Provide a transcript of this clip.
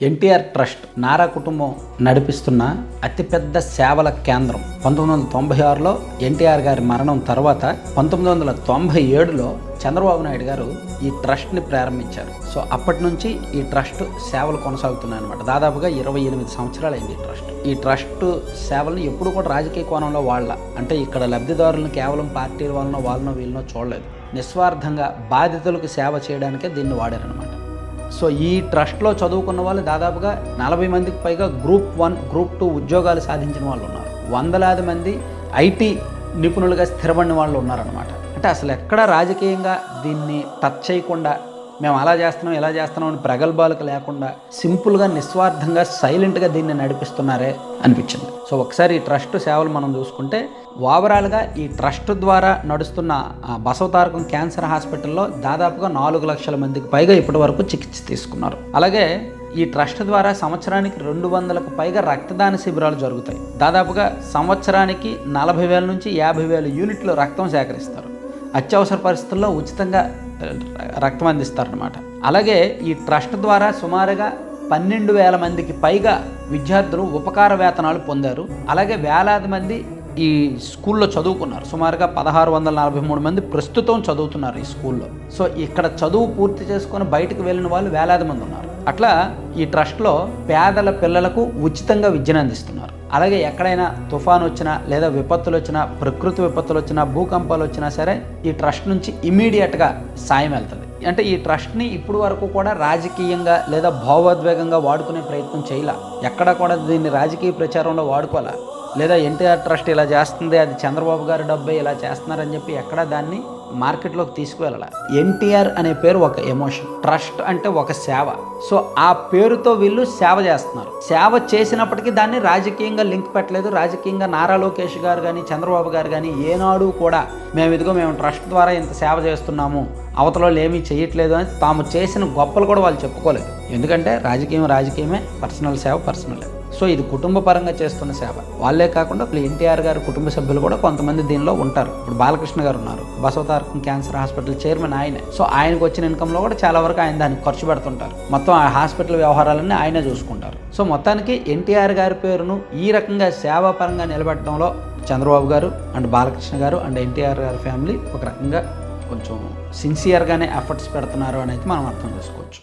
NTR trust Nara కుటుంబం నడిపిస్తున్న అతిపెద్ద సేవల కేంద్రం. పంతొమ్మిది వందల తొంభై ఆరులో ఎన్టీఆర్ గారి మరణం తర్వాత పంతొమ్మిది వందల తొంభై ఏడులో చంద్రబాబు నాయుడు గారు ఈ ట్రస్ట్ని ప్రారంభించారు. సో అప్పటి నుంచి ఈ ట్రస్ట్ సేవలు కొనసాగుతున్నాయి అనమాట దాదాపుగా ఇరవై ఎనిమిది సంవత్సరాలు అయింది ఈ ట్రస్ట్. ఈ ట్రస్ట్ సేవలను ఎప్పుడు కూడా రాజకీయ కోణంలో వాళ్ళ. అంటే ఇక్కడ లబ్ధిదారులను కేవలం పార్టీల వలన వాళ్ళనో వీళ్ళనో చూడలేదు. నిస్వార్థంగా బాధితులకు సేవ చేయడానికే దీన్ని వాడారనమాట సో ఈ ట్రస్ట్లో చదువుకున్న వాళ్ళు దాదాపుగా నలభై మందికి పైగా గ్రూప్ వన్ గ్రూప్ టూ ఉద్యోగాలు సాధించిన వాళ్ళు ఉన్నారు. వందలాది మంది ఐటీ నిపుణులుగా స్థిరపడిన వాళ్ళు ఉన్నారనమాట అంటే అసలు ఎక్కడ రాజకీయంగా దీన్ని టచ్ చేయకుండా మేము అలా చేస్తున్నాం ఇలా చేస్తున్నాం అని ప్రగల్భాలకు లేకుండా సింపుల్గా నిస్వార్థంగా సైలెంట్గా దీన్ని నడిపిస్తున్నారే అనిపించింది. సో ఒకసారి ఈ ట్రస్ట్ సేవలు మనం చూసుకుంటే ఓవరాల్గా ఈ ట్రస్ట్ ద్వారా నడుస్తున్న బసవతారకం క్యాన్సర్ హాస్పిటల్లో దాదాపుగా నాలుగు లక్షల మందికి పైగా ఇప్పటి వరకు చికిత్స తీసుకున్నారు. అలాగే ఈ ట్రస్ట్ ద్వారా సంవత్సరానికి రెండు వందలకు పైగా రక్తదాన శిబిరాలు జరుగుతాయి. దాదాపుగా సంవత్సరానికి నలభై వేల నుంచి యాభై వేల యూనిట్లు రక్తం సేకరిస్తారు. అత్యవసర పరిస్థితుల్లో ఉచితంగా రక్తం అందిస్తారనమాట అలాగే ఈ ట్రస్ట్ ద్వారా సుమారుగా పన్నెండు వేల మందికి పైగా విద్యార్థులు ఉపకార వేతనాలు పొందారు. అలాగే వేలాది మంది ఈ స్కూల్లో చదువుకున్నారు. సుమారుగా పదహారు వందల నలభై మూడు మంది ప్రస్తుతం చదువుతున్నారు ఈ స్కూల్లో. సో ఇక్కడ చదువు పూర్తి చేసుకొని బయటకు వెళ్ళిన వాళ్ళు వేలాది మంది ఉన్నారు. అట్లా ఈ ట్రస్ట్లో పేదల పిల్లలకు ఉచితంగా విద్యను అందిస్తున్నారు. అలాగే ఎక్కడైనా తుఫాన్ వచ్చినా లేదా విపత్తులు వచ్చినా ప్రకృతి విపత్తులు వచ్చినా భూకంపాలు వచ్చినా సరే ఈ ట్రస్ట్ నుంచి ఇమీడియట్గా సాయం వెళ్తుంది. అంటే ఈ ట్రస్ట్ని ఇప్పుడు వరకు కూడా రాజకీయంగా లేదా భావోద్వేగంగా వాడుకునే ప్రయత్నం చేయాల. ఎక్కడ కూడా దీన్ని రాజకీయ ప్రచారంలో వాడుకోవాలా? లేదా ఎన్టీఆర్ ట్రస్ట్ ఇలా చేస్తుంది అది చంద్రబాబు గారి డబ్బే ఇలా చేస్తున్నారని చెప్పి ఎక్కడ దాన్ని మార్కెట్లోకి తీసుకువెళ్ళాలి. ఎన్టీఆర్ అనే పేరు ఒక ఎమోషన్. ట్రస్ట్ అంటే ఒక సేవ. సో ఆ పేరుతో వీళ్ళు సేవ చేస్తున్నారు. సేవ చేసినప్పటికీ దాన్ని రాజకీయంగా లింక్ పెట్టలేదు. రాజకీయంగా నారా లోకేష్ గారు కానీ చంద్రబాబు గారు కానీ ఏనాడు కూడా మేము ఇదిగో మేము ట్రస్ట్ ద్వారా ఇంత సేవ చేస్తున్నాము. అవతలలో ఏమీ చేయట్లేదు అని తాము చేసిన గొప్పలు కూడా వాళ్ళు చెప్పుకోలేదు. ఎందుకంటే రాజకీయం రాజకీయమే. పర్సనల్ సేవ పర్సనల్. సో ఇది కుటుంబ పరంగా చేస్తున్న సేవ. వాళ్ళే కాకుండా ఇప్పుడు ఎన్టీఆర్ గారు కుటుంబ సభ్యులు కూడా కొంతమంది దీనిలో ఉంటారు. ఇప్పుడు బాలకృష్ణ గారు ఉన్నారు. బసవతారకం క్యాన్సర్ హాస్పిటల్ చైర్మన్ ఆయనే. సో ఆయనకు వచ్చిన ఇన్కంలో కూడా చాలా వరకు ఆయన దానికి ఖర్చు పెడుతుంటారు. మొత్తం ఆ హాస్పిటల్ వ్యవహారాలన్నీ ఆయనే చూసుకుంటారు. సో మొత్తానికి ఎన్టీఆర్ గారి పేరును ఈ రకంగా సేవాపరంగా నిలబెట్టడంలో చంద్రబాబు గారు అండ్ బాలకృష్ణ గారు అండ్ ఎన్టీఆర్ గారి ఫ్యామిలీ ఒక రకంగా కొంచెం సిన్సియర్గానే ఎఫర్ట్స్ పెడుతున్నారు అనేది మనం అర్థం చేసుకోవచ్చు.